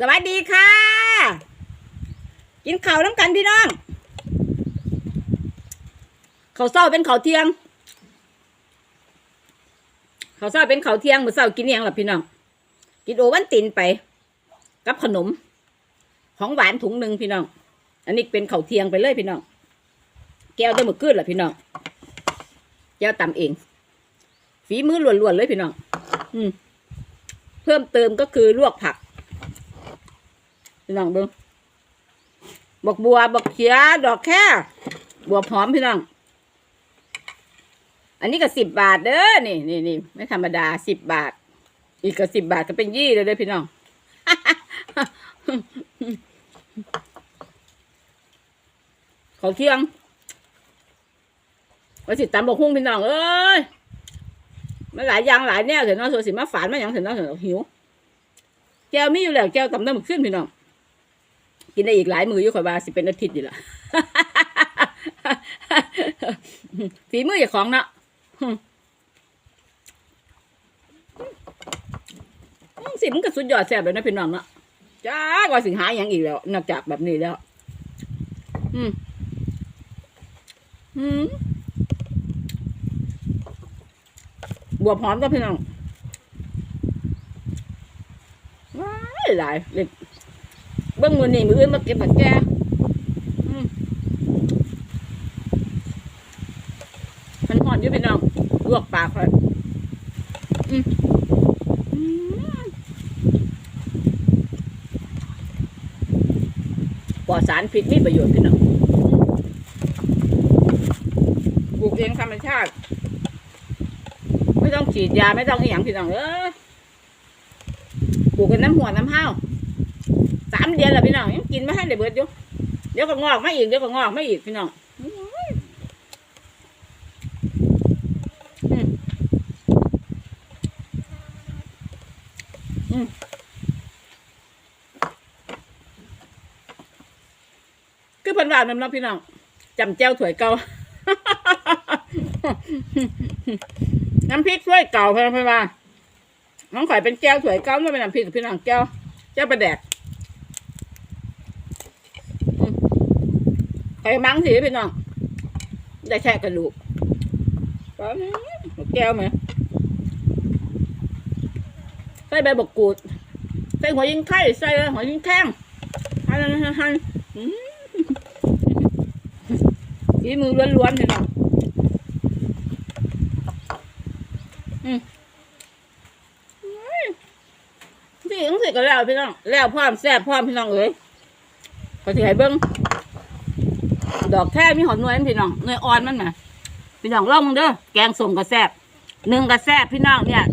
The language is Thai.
สวัสดีค่ะ กินข้าวน้ำกันพี่น้องข้าวเศร้าเป็นข้าวเที่ยงข้าวเศร้าเป็นข้าวเที่ยงมื้อเช้ากินอิหยังล่ะพี่น้องกินโอวันตินไป กับขนม ของหวานถุงหนึ่งพี่น้อง อันนี้เป็นข้าวเที่ยงไปเลยพี่น้อง แก้วได้หมดขึ้นล่ะพี่น้องแก้วตำเอง ฝีมือล้วนๆเลยพี่น้อง อืม เพิ่มเติมก็คือลวกผัก พี่น้องเบิ้งบักบัวบักเขียดอกแค่บัวหอมพี่น้อง อันนี้ก็สิบบาทเด้อนี่นี่นี่ไม่ธรรมดาสิบบาท อีกก็สิบบาทก็เป็นยี่เลยเด้อพี่น้องขอเที่ยงไว้สิตำบกหุ้งพี่น้องเอ้ยมันหลายอย่างหลายแนวเถอะเนาะส่วนสิมาฝานมาอย่างเถอะเนาะเถอะหิวแก้วมีอยู่แล้วแก้วตำน้ำหมึกขึ้นพี่น้อง กินได้อีกหลายมืออยู่ข่อยว่าสิเป็นอาทิตย์อยู่ละฝีมืออย่าของเนาะสิมันก็สุดยอดแซ่บเลยนะพี่น้องเนาะจ้าว่าสิงหาอย่างอีกแล้ว นอกจากแบบนี้แล้ว อืม อืมบวบหอมก็พี่น้องว้ายหลายเล็ก เบิ้งมือนี่มืออื่นมาเก็บผักแกอืมมันหอนอยู่พี่น้องลวกปากเลยอืมอืมปลอดสารพิษมีประโยชน์พี่น้องปลูกเองธรรมชาติ ไม่ต้องฉีดยาไม่ต้องอหย่างพี่น้องเออปลูกกันน้ำหัวน้ำห้าว สามเดือนแล้วพี่น้องยังกินไม่ให้ได้เบิดอยู่เดี๋ยวก็งอกไมาอีกเดี๋ยวก็งอกไมาอีกพี่น้องอืมอืมคือเพันว่าแม่นเนาะพี่น้องจำแจ้วถวยเก่าน้ำพริกถ้วยเก่าเพื่อนเพื่นว่าน้องข่อยเป็นแก้วถวยเก่าไม่เป็นน้ำพริกพี่น้องแก้วแก้วประแดกอืม ข่อยมั้งสิพี่น้อง ได้แค่กระดูกปั๊มแก้วไหมใส่ใบบกกูด ใส่หัวยิงไข่ ใส่หัวยิงแข้งฮันฮันฮันฝีมือล้วนๆพี่น้องพี่ยังสิก็แล้วพี่น้อง แล้วพร้อมแซ่บพร้อมพี่น้องเอ้ยก็สิให้เบิ่ง ดอกแค่มีหอมนวยพี่น้องนวยอ่อนมันนะพี่น้องลองมึงเด้อแกงส้มก็แซบหนึ่งก็แซบพี่น้องเนี่ย